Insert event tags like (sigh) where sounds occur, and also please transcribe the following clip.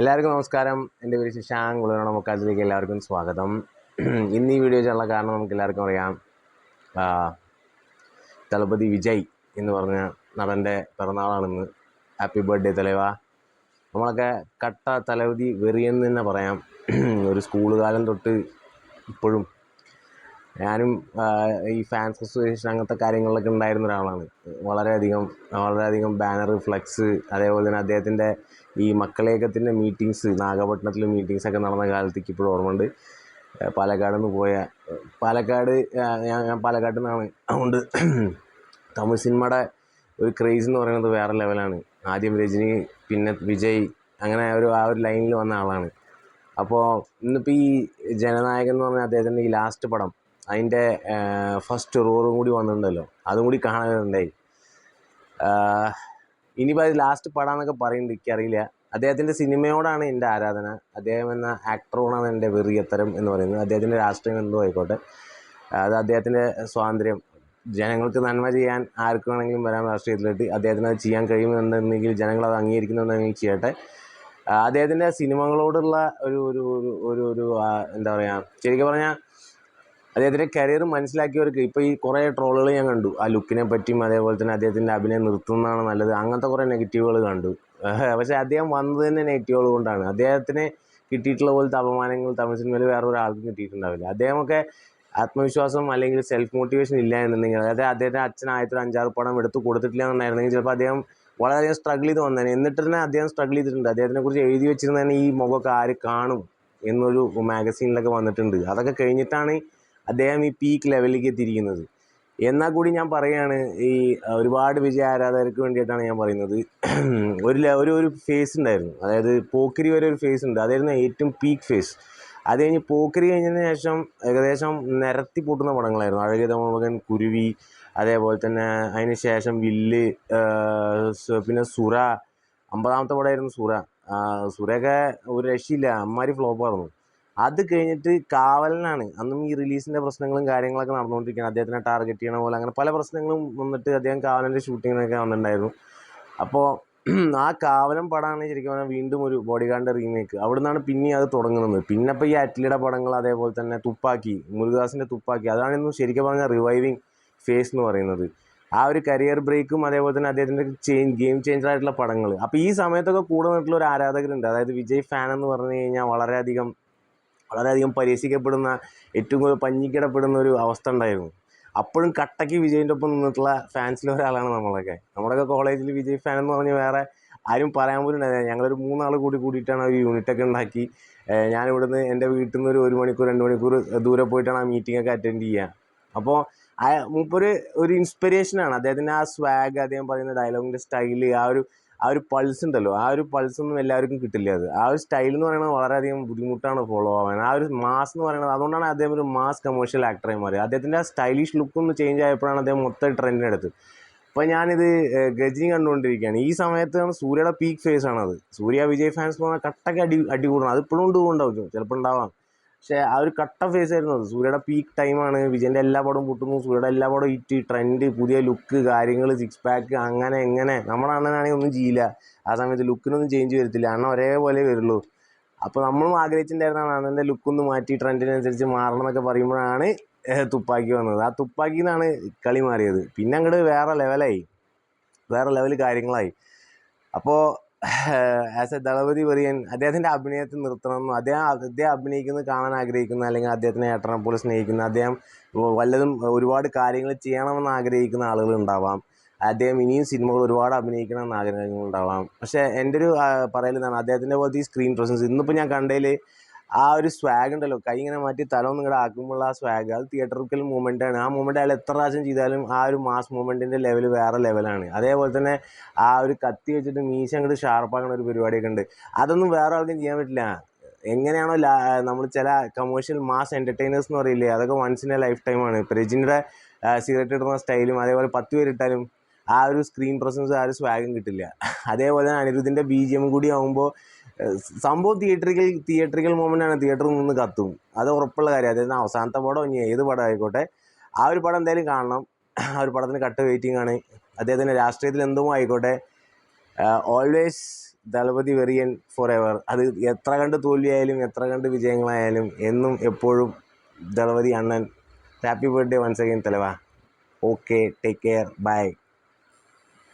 എല്ലാവർക്കും നമസ്കാരം. എന്റെ പേര് ശശാങ്ക്. ഉള്ളതാണ് മുക്കാത്തിലേക്ക് എല്ലാവർക്കും സ്വാഗതം. ഇന്ന് ഈ വീഡിയോ ചെയ്യാനുള്ള കാരണം നമുക്ക് എല്ലാവർക്കും അറിയാം. തളപതി വിജയ് എന്ന് പറഞ്ഞ നടന്റെ പിറന്നാളാണിന്ന്. Happy birthday തലവ. നമ്മളൊക്കെ കട്ട തലവതി വെറിയെന്ന് തന്നെ പറയാം. ഒരു സ്കൂൾ കാലം തൊട്ട് ഇപ്പോഴും ഞാനും ഈ ഫാൻസ് അസോസിയേഷൻ അങ്ങനത്തെ കാര്യങ്ങളിലൊക്കെ ഉണ്ടായിരുന്ന ഒരാളാണ്. വളരെയധികം വളരെയധികം ബാനർ ഫ്ലെക്സ് അതേപോലെ തന്നെ അദ്ദേഹത്തിന്റെ ഈ മക്കളേക്കത്തിന്റെ മീറ്റിങ്സ് നാഗപട്ടണത്തിലെ മീറ്റിങ്സ് ഒക്കെ നടന്ന കാലത്തേക്ക് ഇപ്പോഴും ഓർമ്മയുണ്ട്. പാലക്കാട് നിന്ന് പോയ പാലക്കാട് ഞാൻ ഞാൻ പാലക്കാട്ടിൽ നിന്നാണ്. അതുകൊണ്ട് തമിഴ് സിനിമയുടെ ഒരു ക്രേസ് എന്ന് പറയുന്നത് വേറെ ലെവലാണ് ആദ്യം രജനി പിന്നെ വിജയ് അങ്ങനെ ഒരു ആ ഒരു ലൈനിൽ വന്ന ആളാണ്. അപ്പോൾ ഇന്നിപ്പോൾ ഈ ജനനായകൻ എന്ന് പറഞ്ഞ അദ്ദേഹത്തിന്റെ ഈ ലാസ്റ്റ് പടം അതിന്റെ ഫസ്റ്റ് റോറും കൂടി വന്നിട്ടുണ്ടല്ലോ. അതും കൂടി കാണാനുണ്ടായി. ഇനിയിപ്പോൾ അത് ലാസ്റ്റ് പടം പറയുന്നുണ്ട് എനിക്കറിയില്ല. അദ്ദേഹത്തിന്റെ സിനിമയോടാണ് എന്റെ ആരാധന. അദ്ദേഹം എന്ന ആക്ടറോടാണ് എന്റെ വെറിയത്തരം എന്ന് പറയുന്നത്. അദ്ദേഹത്തിന്റെ രാഷ്ട്രീയം എന്തോ ആയിക്കോട്ടെ. അത് അദ്ദേഹത്തിന്റെ സ്വാതന്ത്ര്യം. ജനങ്ങൾക്ക് നന്മ ചെയ്യാൻ ആർക്ക് വേണമെങ്കിലും വരാം രാഷ്ട്രീയത്തിലേക്ക് അദ്ദേഹത്തിന് അത് ചെയ്യാൻ കഴിയുമെന്നുണ്ടെങ്കിൽ ജനങ്ങൾ അത് അംഗീകരിക്കുന്നുണ്ടെങ്കിൽ ചെയ്യട്ടെ. അദ്ദേഹത്തിന്റെ സിനിമകളോടുള്ള ഒരു ഒരു ഒരു ഒരു എന്താ പറയുക ശരിക്കും പറഞ്ഞാൽ അദ്ദേഹത്തിന്റെ കരിയർ മനസ്സിലാക്കിയവർക്ക് ഇപ്പോൾ ഈ കുറേ ട്രോളുകൾ ഞാൻ കണ്ടു. ആ ലുക്കിനെ പറ്റിയും അതേപോലെ തന്നെ അദ്ദേഹത്തിന്റെ അഭിനയം നിർത്തുന്നതാണ് നല്ലത്. അങ്ങനത്തെ കുറേ നെഗറ്റീവുകൾ കണ്ടു. (laughs) പക്ഷേ അദ്ദേഹം വന്നത് തന്നെ നെഗറ്റീവുകൾ കൊണ്ടാണ്. അദ്ദേഹത്തിന് കിട്ടിയിട്ടുള്ള പോലത്തെ അപമാനങ്ങൾ തമിഴ് സിനിമയിൽ വേറെ ഒരാൾക്കും കിട്ടിയിട്ടുണ്ടാവില്ല. അദ്ദേഹമൊക്കെ ആത്മവിശ്വാസം അല്ലെങ്കിൽ സെൽഫ് മോട്ടിവേഷൻ ഇല്ല എന്നുണ്ടെങ്കിൽ അതായത് അദ്ദേഹത്തിന്റെ അച്ഛൻ ആദ്യത്തെ അഞ്ചാറ് പടം എടുത്ത് കൊടുത്തിട്ടില്ല എന്നുണ്ടായിരുന്നെങ്കിൽ ചിലപ്പോൾ അദ്ദേഹം വളരെയധികം സ്ട്രഗിൾ ചെയ്ത് വന്നേനെ. എന്നിട്ട് തന്നെ അദ്ദേഹം സ്ട്രഗിൾ ചെയ്തിട്ടുണ്ട്. അദ്ദേഹത്തിനെ കുറിച്ച് എഴുതി വെച്ചിരുന്ന തന്നെ ഈ മുഖമൊക്കെ ആര് കാണും എന്നൊരു മാഗസീനിലൊക്കെ വന്നിട്ടുണ്ട്. അതൊക്കെ കഴിഞ്ഞിട്ടാണ് അദ്ദേഹം ഈ പീക്ക് ലെവലിലേക്ക് എത്തിയിരിക്കുന്നത്. എന്നാൽ കൂടി ഞാൻ പറയുകയാണ് ഈ ഒരുപാട് വിജയ ആരാധകർക്ക് വേണ്ടിയിട്ടാണ് ഞാൻ പറയുന്നത്. (clears throat) ഒരു ഒരു ഒരു ഫേസ് ഉണ്ടായിരുന്നു. അതായത് പോക്കരി വരെ ഒരു ഫേസ് ഉണ്ട്. അതായിരുന്നു ഏറ്റവും പീക്ക് ഫേസ് അത് കഴിഞ്ഞ് പോക്കിരി കഴിഞ്ഞതിന് ശേഷം ഏകദേശം നിരത്തി പൊട്ടുന്ന പടങ്ങളായിരുന്നു. മകൻ കുരുവി അതേപോലെ തന്നെ അതിന് ശേഷം വില്ല് പിന്നെ സുറ അമ്പതാമത്തെ പടമായിരുന്നു സുറ. സുറയൊക്കെ ഒരു രക്ഷയില്ല. അമ്മാരി ഫ്ലോപ്പായിരുന്നു അത് കഴിഞ്ഞിട്ട് കാവലനാണ്. അന്നും ഈ റിലീസിന്റെ പ്രശ്നങ്ങളും കാര്യങ്ങളൊക്കെ നടന്നുകൊണ്ടിരിക്കുകയാണ്. അദ്ദേഹത്തിനെ ടാർഗറ്റ് ചെയ്യണ പോലെ അങ്ങനെ പല പ്രശ്നങ്ങളും വന്നിട്ട് അദ്ദേഹം കാവലന്റെ ഷൂട്ടിങ്ങിനൊക്കെ വന്നിട്ടുണ്ടായിരുന്നു. അപ്പോൾ ആ കാവലം പടമാണ് ശരിക്കും പറഞ്ഞാൽ വീണ്ടും ഒരു ബോഡി ഗാർഡിന്റെ റീമേക്ക് അവിടെ നിന്നാണ് പിന്നെ അത് തുടങ്ങുന്നത്. പിന്നെ ഇപ്പോൾ ഈ അറ്റ്ലിയുടെ പടങ്ങൾ അതേപോലെ തന്നെ തുപ്പാക്കി മുരുദാസിന്റെ തുപ്പാക്കി അതാണ് ഇന്ന് ശരിക്കും പറഞ്ഞാൽ റിവൈവിങ് ഫേസ് എന്ന് പറയുന്നത്. ആ ഒരു കരിയർ ബ്രേക്കും അതേപോലെ തന്നെ അദ്ദേഹത്തിന്റെ ചേഞ്ച് ഗെയിം ചേഞ്ചർ ആയിട്ടുള്ള പടങ്ങൾ അപ്പോൾ ഈ സമയത്തൊക്കെ കൂടെ നിന്നിട്ടുള്ള ഒരു ആരാധകരുണ്ട്. അതായത് വിജയ് ഫാൻ എന്ന് പറഞ്ഞു കഴിഞ്ഞാൽ വളരെയധികം വളരെയധികം പരിഹസിക്കപ്പെടുന്ന ഏറ്റവും കൂടുതൽ പഞ്ഞിക്കിടപ്പെടുന്ന ഒരു അവസ്ഥ ഉണ്ടായിരുന്നു. അപ്പോഴും കട്ടയ്ക്ക് വിജയിന്റെ ഒപ്പം നിന്നിട്ടുള്ള ഫാൻസിലൊരാളാണ് നമ്മളൊക്കെ. നമ്മുടെയൊക്കെ കോളേജിൽ വിജയ് ഫാൻ എന്ന് പറഞ്ഞ് വേറെ ആരും പറയാൻ പോലും ഉണ്ടായില്ല ഞങ്ങളൊരു മൂന്നാൾ കൂടി കൂടിയിട്ടാണ് ഒരു യൂണിറ്റൊക്കെ ഉണ്ടാക്കി. ഞാനിവിടുന്ന് എന്റെ വീട്ടിൽ നിന്ന് ഒരു ഒരു മണിക്കൂർ രണ്ട് മണിക്കൂർ ദൂരെ പോയിട്ടാണ് ആ മീറ്റിംഗ് ഒക്കെ അറ്റൻഡ് ചെയ്യുക. അപ്പോൾ ആ മൂപ്പര് ഒരു ഇൻസ്പിറേഷനാണ് അദ്ദേഹത്തിന്റെ ആ സ്വാഗ് അദ്ദേഹം പറയുന്ന ഡയലോഗിന്റെ സ്റ്റൈൽ ആ ഒരു ആ ഒരു പൾസ് ഉണ്ടല്ലോ. ആ ഒരു പൾസ് ഒന്നും എല്ലാവർക്കും കിട്ടില്ല അത്. ആ ഒരു സ്റ്റൈൽ എന്ന് പറയുന്നത് വളരെയധികം ബുദ്ധിമുട്ടാണ് ഫോളോ ആവാൻ. ആ ഒരു മാസ് എന്ന് പറയുന്നത് അതുകൊണ്ടാണ് അദ്ദേഹം ഒരു മാസ് കമേഴ്ഷ്യൽ ആക്ടറായി മാറിയത്. അദ്ദേഹത്തിന്റെ ആ സ്റ്റൈലിഷ് ലുക്ക് ഒന്ന് ചേഞ്ച് ആയപ്പോഴാണ് അദ്ദേഹം മൊത്തം ട്രെൻഡിനെടുത്ത് അപ്പോൾ ഞാനിത് ഗജിനി കണ്ടുകൊണ്ടിരിക്കുകയാണ്. ഈ സമയത്താണ് സൂര്യയുടെ പീക്ക് ഫേസ് ആണത്. സൂര്യ വിജയ് ഫാൻസ് പറഞ്ഞാൽ കട്ടക്ക് അടി അടി കൂടണം അത് ഇപ്പോഴും ഉണ്ട് ഉണ്ടാവും. ചിലപ്പോൾ ഉണ്ടാവാം. പക്ഷേ ആ ഒരു കട്ട ഫേസ് ആയിരുന്നു അത്. സൂര്യയുടെ പീക്ക് ടൈമാണ് വിജയന്റെ എല്ലാ പടവും പൊട്ടുന്നു. സൂര്യയുടെ എല്ലാ പടവും ഹിറ്റ് ട്രെൻഡ് പുതിയ ലുക്ക് കാര്യങ്ങൾ സിക്സ് പാക്ക് അങ്ങനെ എങ്ങനെ നമ്മുടെ അണ്ണനാണെങ്കിൽ ഒന്നും ചെയ്യില്ല. ആ സമയത്ത് ലുക്കിനൊന്നും ചേഞ്ച് വരത്തില്ല. അണ്ണൻ ഒരേപോലെ വരുള്ളൂ. അപ്പോൾ നമ്മളും ആഗ്രഹിച്ചിട്ടുണ്ടായിരുന്ന അണ്ണന്റെ ലുക്കൊന്ന് മാറ്റി ട്രെൻഡിനനുസരിച്ച് മാറണം എന്നൊക്കെ പറയുമ്പോഴാണ് തുപ്പാക്കി വന്നത്. ആ തുപ്പാക്കിയിൽ നിന്നാണ് കളി മാറിയത്. പിന്നെ അങ്ങോട്ട് വേറെ ലെവലായി വേറെ ലെവൽ കാര്യങ്ങളായി. അപ്പോൾ ആസ് എ ദളപതി പറയൻ അദ്ദേഹത്തിന്റെ അഭിനയത്തിൽ നിർത്തണമെന്നും അദ്ദേഹം അദ്ദേഹം അഭിനയിക്കുന്നത് കാണാൻ ആഗ്രഹിക്കുന്ന അല്ലെങ്കിൽ അദ്ദേഹത്തിനെ ഏട്ടനെ പോലെ സ്നേഹിക്കുന്ന അദ്ദേഹം വല്ലതും ഒരുപാട് കാര്യങ്ങൾ ചെയ്യണമെന്ന് ആഗ്രഹിക്കുന്ന ആളുകൾ ഉണ്ടാവാം. അദ്ദേഹം ഇനിയും സിനിമകൾ ഒരുപാട് അഭിനയിക്കണമെന്ന് ആഗ്രഹങ്ങൾ ഉണ്ടാവാം. പക്ഷേ എന്റെ ഒരു പറയലെന്നാണ് അദ്ദേഹത്തിന്റെ പോലത്തെ ഈ സ്ക്രീൻ പ്രസൻസ് ഇന്നിപ്പോൾ ഞാൻ കണ്ടതിൽ ആ ഒരു സ്വാഗ് ഉണ്ടല്ലോ. കൈ ഇങ്ങനെ മാറ്റി തല ഒന്നും ആക്കുമ്പോൾ ആ സ്വാഗ് അത് തിയേറ്ററിക്കൽ മൂവ്മെന്റ് ആണ്. ആ മൂവ്മെന്റ് അയാൾ എത്ര പ്രാവശ്യം ചെയ്താലും ആ ഒരു മാസ് മൂവ്മെന്റിന്റെ ലെവൽ വേറെ ലെവലാണ് അതേപോലെ തന്നെ ആ ഒരു കത്തി വെച്ചിട്ട് മീശ അങ്ങോട്ട് ഷാർപ്പാക്കുന്ന ഒരു പരിപാടിയൊക്കെ ഉണ്ട്. അതൊന്നും വേറെ ആൾക്കും ചെയ്യാൻ പറ്റില്ല. എങ്ങനെയാണോ നമ്മൾ ചില കമേഴ്ഷ്യൽ മാസ് എന്റർടൈനേഴ്സ് എന്ന് പറയില്ലേ അതൊക്കെ വൺസ് ഇൻ എ ലൈഫ് ടൈമാണ് പ്രജിന്റെ രജിന്റെ സിഗരറ്റ് ഇടുന്ന സ്റ്റൈലും അതേപോലെ പത്ത് പേരിട്ടാലും ആ ഒരു സ്ക്രീൻ പ്രസൻസ് ആ ഒരു സ്വാഗം കിട്ടില്ല. അതേപോലെ തന്നെ അനിരുദ്ധിന്റെ ബി ജി എം കൂടി ആകുമ്പോൾ സംഭവം തിയേറ്ററിൽ തിയേറ്ററിക്കൽ ആണ്. തിയേറ്ററിൽ നിന്ന് കത്തും. അത് ഉറപ്പുള്ള കാര്യം. അതായത് അവസാനത്തെ പടം ഇനി ഏത് പടം ആയിക്കോട്ടെ. ആ ഒരു പടം എന്തായാലും കാണണം. ആ ഒരു പടത്തിന് കട്ട് വെയിറ്റിംഗ് ആണ്. അദ്ദേഹത്തിന്റെ രാഷ്ട്രീയത്തിൽ എന്തും ആയിക്കോട്ടെ. ഓൾവേസ് ദളപതി വെറിയൻ ഫോർ എവർ അത് എത്ര കണ്ട് തോൽവിയായാലും എത്ര കണ്ട് വിജയങ്ങളായാലും എന്നും എപ്പോഴും ദളപതി അണ്ണൻ. Happy birthday once again തലവ. Okay take care bye